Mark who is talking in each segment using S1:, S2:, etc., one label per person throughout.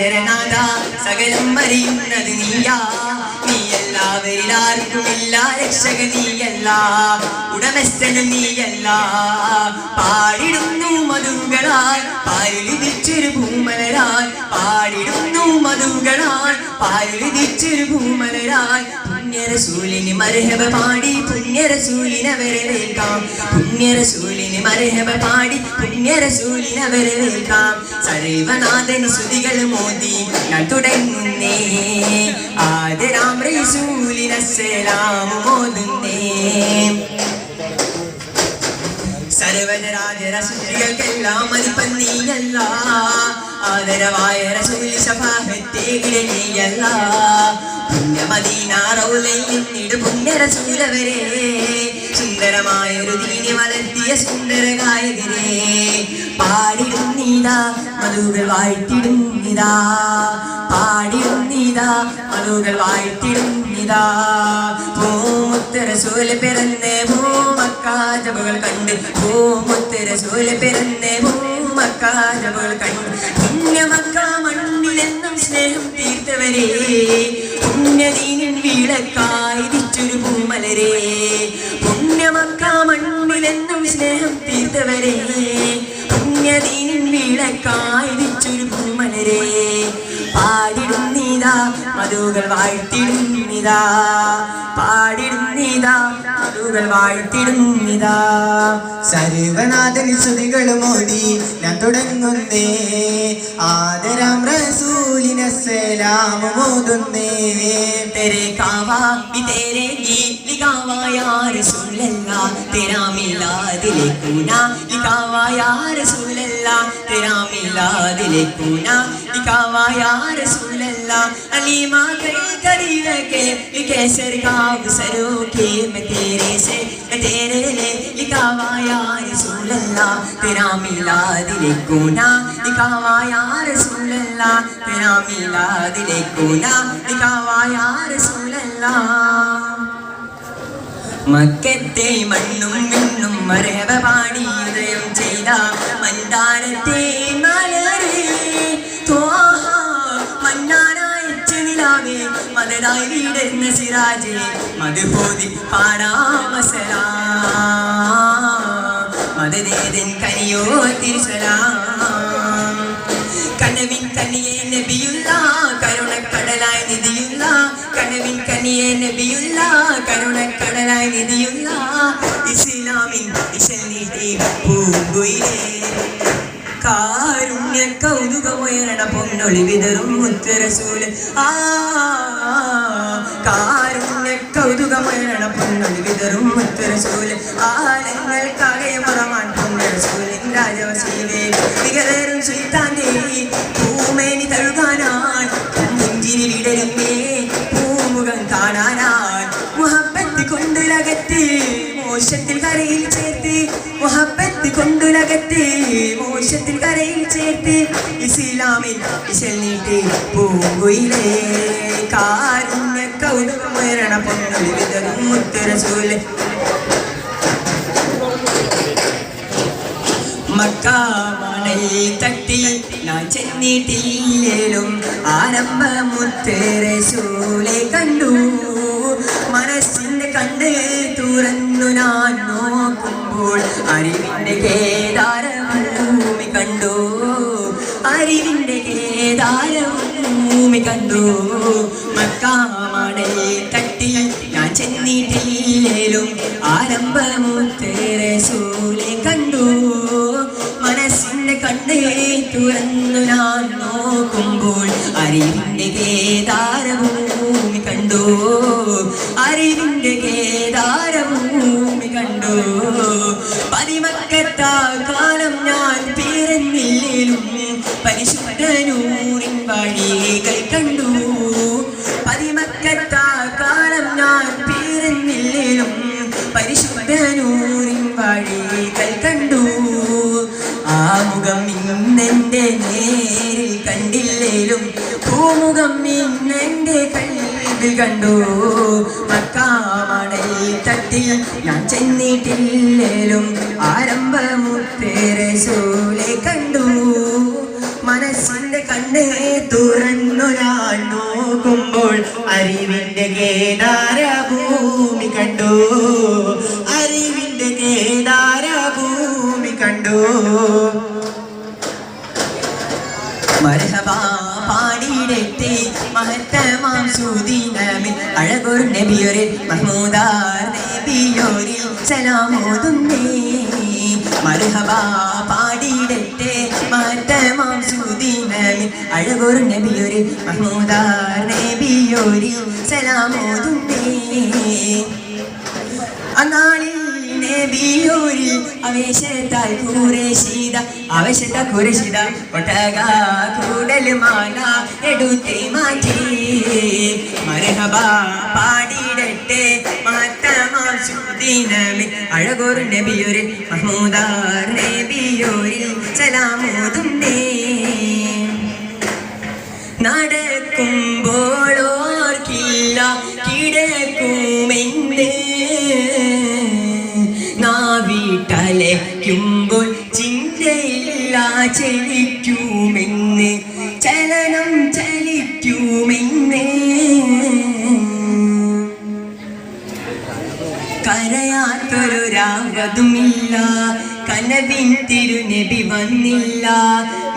S1: ചരാചരനാഥ സകലം അറിയുന്നത് നീയാ. നീ എല്ലാവരിലാർക്കുമില്ല രക്ഷക നീയല്ല ഉടമസ്ഥനും നീയല്ല പാടിടുന്നു മധുകളാൽ പാലിതിച്ചൊരു ഭൂമലരാൽ പാടിടുന്നു മധുകളാൽ പാലിതിച്ചൊരു ഭൂമലരാൽ. പുണ്യരസൂലിന് മരഹബ പാടി പുണ്യരസൂലിനെ വരവേൽക്കാം പുണ്യരസൂലിന് മരഹബ പാടി പുണ്യരസൂലിനവരെ വരവേൽക്കാം സർവനാഥന് ശ്രുതികൾ മോദി ഞാൻ തുടങ്ങുന്നേ. റസൂലിനസ്സലാം മോതുന്നേ സർവജരാജര സൃഷ്ടികൾക്കെല്ലാം മതിപ്പൻ നീയല്ല. ആദരവായ റസൂൽ സഭാഹത്തെ നീയല്ല. പുണ്യമദീന റൗലയിൽ നിന്നിട് പുണ്യ റസൂലവരെ സുന്ദരമായ ഒരു ദീനി വളർത്തിയ സുന്ദര ഗായകരെ പാടിടും നീതാ മധുകൾ വാഴ്ത്തിടും പാടിടുന്നീതാ മധുകൾ നീതാ വാഴ്ത്തിടും നീതാ പൂമുത്തരസൂൽ പിറന്ന് ഭൂമക്കാജബുകൾ കണ്ട്. ഭൂമുത്തരസൂൽ പിറന്ന് ഭൂമക്കാജബുകൾ കണ്ട്. പുണ്യമക്ക മണ്ണിലെന്നും സ്നേഹം തീർത്തവരെ. പുണ്യദീനിൻ വീളക്കായിരിച്ചൊരു പൂമലരെ. പുണ്യമക്ക മണ്ണിലെന്നും സ്നേഹം തീർത്തവരെ. പുണ്യദീനിൻ വീളക്കായി മധുകൾ വാഴ്ത്തിടും നീതാ നാദുകൾ വാഴ്ത്തിടുന്നിതാ
S2: സർവനാഥൻ ശ്രുതികളും ഓടി ഞാൻ തുടങ്ങുന്നേ. ആദരം റസൂലിനെ സലാമം
S1: തെരേ കാവാ തേരെ ഗീതികാവായ സുല്ലല്ല തെരാമില്ലാതിലേക്കൂന ഇക്കാവായ സുല്ലല്ല തെരാമില്ലാതിലേക്കൂന ഇക്കാവായ സുല്ലല്ല അലിമാ കൈ കരി रसूल अल्लाह तेरा मिलाद लिखूना लिखावा यार रसूल अल्लाह अलीमा कर करीब के लिखे सरकाब सरो के मैं तेरे से मैं तेरे ले लिखावा यार रसूल अल्लाह तेरा मिलाद लिखूना लिखावा यार रसूल अल्लाह तेरा मिलाद लिखूना लिखावा यार रसूल अल्लाह മക്കത്തെ മണ്ണും മിണ്ണും മരവ പാടി ഉദയം ചെയ്ത മന്ദാരത്തെ മതനായി വീടുന്ന സിറാജേ മധുപോതി പാടാമസലാ. മതദേതൻ കനിയോ കനവിൻ കനിയെ നബിയുള്ള കരുണക്കടലായി നിധിയുള്ള. കനവിൻ കനിയെ നബിയുള്ള കരുണക്കടലായി നിധിയുള്ള. ഇസ്ലാമിൻ ഇശൽ നീട്ടി പൂങ്കുയിലേ. കാരുണ്യ കൗതുകമുയരണ പൊന്നൊളി വിതറും മുത്തരസൂൽ. ആ കാരുണ്യ കൗതുകമുയരണ പൊന്നൊളി വിതറും മുത്തരസൂൽ. ആലങ്ങൾ കരയിൽ ചേർത്ത് മുഹബത്ത് കൊണ്ടുലകത്ത് മോശത്തിൽ കരയിൽ ചേർത്ത് ഇസ്ലാമിൽ ഇശൽ നീട്ടി പൂങ്കുയിലേ കാരുണ്യ കൗതുകമരണ പൊന്നൊളി വിതറും മുത്തുരസൂൽ മക്കാമണൽ തട്ടി ഞാൻ ചെന്നിട്ടില്ലേലും ആരംഭമുത്തേരസൂലെ കണ്ടു. മനസ്സിന്റെ കണ്ണ് തുറന്നു അറിവിന്റെ കേദാരഭൂമി കണ്ടു. അറിവിന്റെ കേദാരഭൂമി കണ്ടു. മക്കാമണൽ തട്ടി ഞാൻ ചെന്നിട്ടില്ലേലും ആരംഭമുത്തേരസൂലെ കണ്ടു. മനസ്സിന്റെ കണ്ണേ തുറന്നു ഞാൻ നോക്കുമ്പോൾ അറിവിന്റെ കേദാരഭൂമി കണ്ടു. കാലം ഞാൻ പിറന്നില്ലേലും പരിശുദ്ധനൂറിൻ വഴികൾ കണ്ടു. പതിമക്കത്താ കാലം ഞാൻ പിറന്നില്ലേലും പരിശുദ്ധനൂറിൻ വഴികൾ കണ്ടു. ആ മുഖം ഇന്നെന്റെ നേരിൽ കണ്ടില്ലേലും പൂമുഖം ഇന്നെന്റെ കൽവിൽ കണ്ടു. രക്തത്തിൽ ഞാൻ ചെന്നിട്ടില്ലേലും ആരംഭമുത്തേരെ സൂലെ കണ്ടു. മനസ്സിന്റെ കണ്ണേ തുറന്നൊരാൾ നോക്കുമ്പോൾ
S2: അറിവിന്റെ കേദാര ഭൂമി കണ്ടു. അറിവിന്റെ കേദാര ഭൂമി കണ്ടു.
S1: മരഹബാ പാടിയിടട്ടെ മഹത്തമാം സുദീനമിൽ അഴകൊരു നബിയൊരു മഹ്മൂദാർ നബിയൊരിൽ സലാമോതുന്നേ. മർഹബാ പാടിയിടട്ടെ മഹത്തമാം സുദീനമിൽ അഴകൊരു നബിയൊരു മഹ്മൂദാർ നബിയൊരിൽ സലാമോതുന്നേ. അന്നാളിൽ നബിയോരിൽ അവേശത്താൽ കുറേശിത ആവേശത്ത കുറേശിത ഒട്ടക കൂടൽ മാന എടുത്തി മാറ്റി. മരഹബ പാടിയിടട്ടെ മഹത്തമാം സുദീനമി. അഴകൊരു നബിയൊരിൽ മഹ്മൂദാർ നബിയോരിൽ സലാമോതുന്നേ നടക്കുമ്പോളോർക്കില്ല കിടക്കുമെന്ന്. നാവിട്ടലയ്ക്കുമ്പോൾ ചിന്തയില്ല ചലിക്കുമെന്ന് ചലനം ചലിക്കുമെന്ന്. കരയാത്തൊരു രാവതുമില്ല കനവിൻ തിരുനബി വന്നില്ല.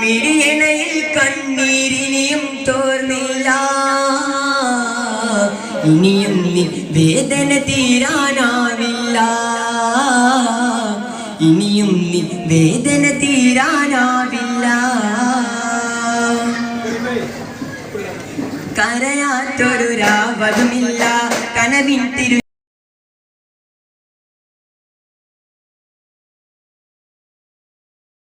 S1: മിഴിയണയിൽ കണ്ണീരിനിയും തോർന്നില്ല. ഇനിയും വേദന തീരാനാവില്ല. ഇനിയും വേദന തീരാനാവില്ല. കരയാത്തൊരു രാവതുമില്ല. കനവിൻ തിരു